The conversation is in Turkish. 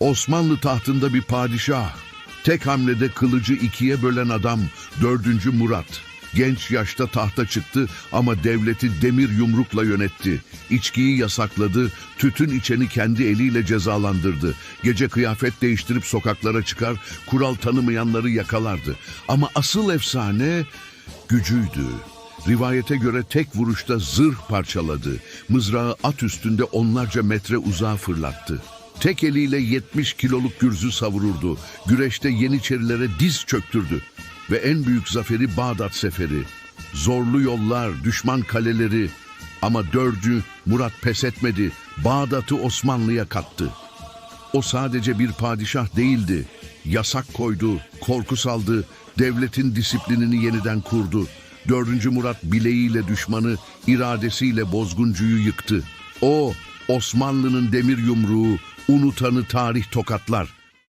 Osmanlı tahtında bir padişah. Tek hamlede kılıcı ikiye bölen adam 4. Murat. Genç yaşta tahta çıktı ama devleti demir yumrukla yönetti. İçkiyi yasakladı, tütün içeni kendi eliyle cezalandırdı. Gece kıyafet değiştirip sokaklara çıkar, kural tanımayanları yakalardı. Ama asıl efsane gücüydü. Rivayete göre tek vuruşta zırh parçaladı. Mızrağı at üstünde onlarca metre uzağa fırlattı. Tek eliyle 70 kiloluk gürzü savururdu. Güreşte Yeniçerilere diz çöktürdü. Ve en büyük zaferi Bağdat Seferi. Zorlu yollar, düşman kaleleri. Ama dördü Murat pes etmedi. Bağdat'ı Osmanlı'ya kattı. O sadece bir padişah değildi. Yasak koydu, korku saldı, devletin disiplinini yeniden kurdu. Dördüncü Murat bileğiyle düşmanı, iradesiyle bozguncuyu yıktı. O, Osmanlı'nın demir yumruğu, unutanı tarih tokatlar.